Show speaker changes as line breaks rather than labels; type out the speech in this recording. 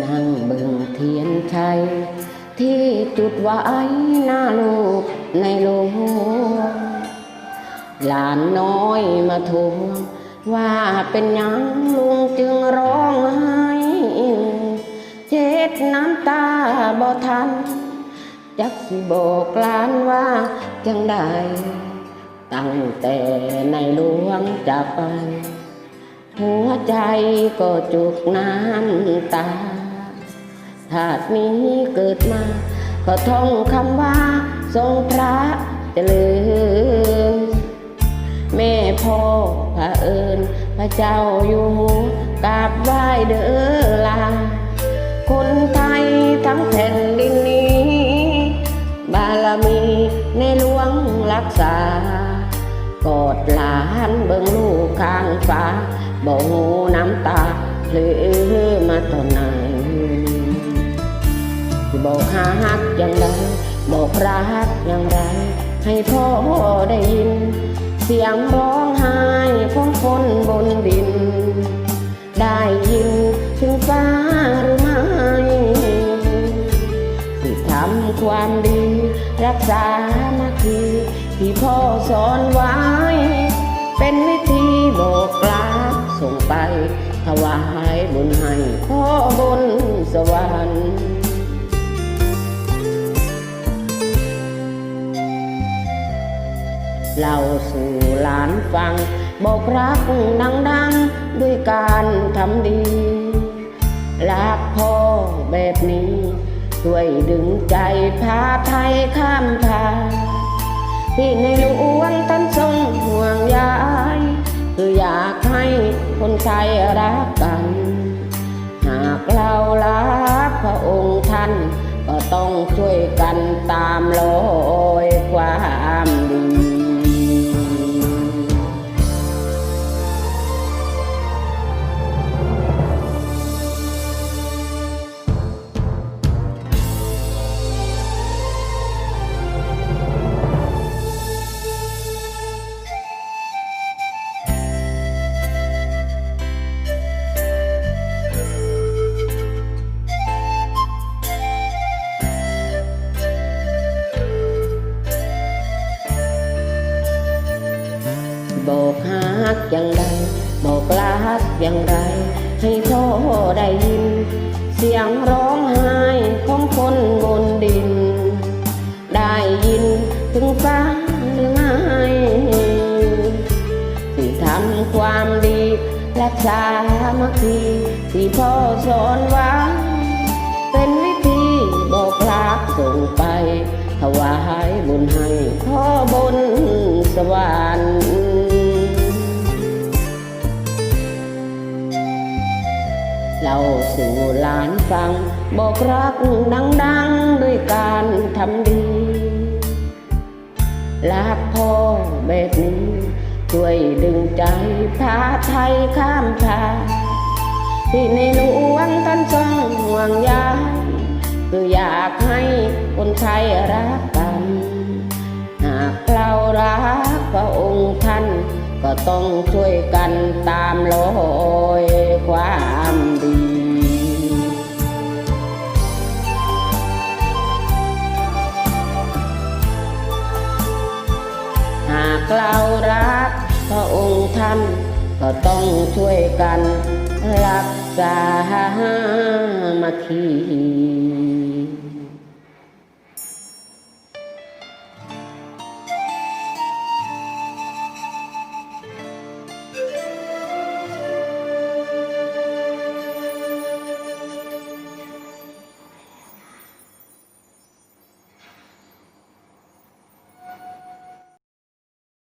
นั่งเบิ่งเทียนชัย ที่จุดไว้หน้าลูกในโลงหลานน้อยมาทวงว่าเป็นยังลุงจึงร้องไห้เช็ดน้ำตาบ่ทัน จักสิบอกลานว่าจังใดตั้งแต่ในหลวงจากไปหัวใจก็จุกน้ำตา ชาตินี้เกิดมา ก็ท่องคำว่า ทรงพระเจริญแม่พ่อพระเอิญพระเจ้าอยู่หัวกราบไหว้เด้อลา คนไทยทั้งแผ่นดินนี้ บารมีในหลวงรักษากอดหลานเบิ่งลูกข้างฟ้าบ่หูน้ำตาหรือมาตอนไหนสิ บอกหาฮักอย่างไรบอกรักอย่างไร ให้พ่อได้ยิน เสียงร้องไห้ของคนบนดิน ได้ยินถึงฟ้าหรือไม่สิทำความดี รักษามาคือที่พ่อสอนไว้ เป็นวิธีบอกกลาส่งไปถวายบุญให้พ่อบนสวรรค์ เล่าสู่หลานฟัง บอกรักดังๆด้วยการทำดี รักพ่อแบบนี้ ช่วยดึงใจพาไทยข้ามพางที่ในหลวงท่านทรงห่วงใยคืออยากให้คนไทยรักกัน หากเรารักพระองค์ท่าน ก็ต้องช่วยกันตามรอย บอกฮักอย่างไรบอกรักอย่างไร ให้พ่อได้ยิน เสียงร้องไห้ของคนบนดิน ได้ยินถึงฟ้าหรือไม่ที่ทำความดีรักษามัคคีที่พ่อสอนไว้เป็นวิธีบอกรักส่งไปถวายบุญให้พ่อบนสวรรค์ สู่หลานฟัง บอกรักดังๆด้วยการทำดีรักพ่อแบบนี้ช่วยดึงใจพาไทยข้ามพาที่ในหลวงท่านทรงห่วงใยคืออยากให้คนไทยรักกัน หากเรารักพระองค์ท่านก็ต้องช่วยกันตามรอยความดี กเรารัก พระองค์ท่านก็ต้องช่วยกัน รักษามาคี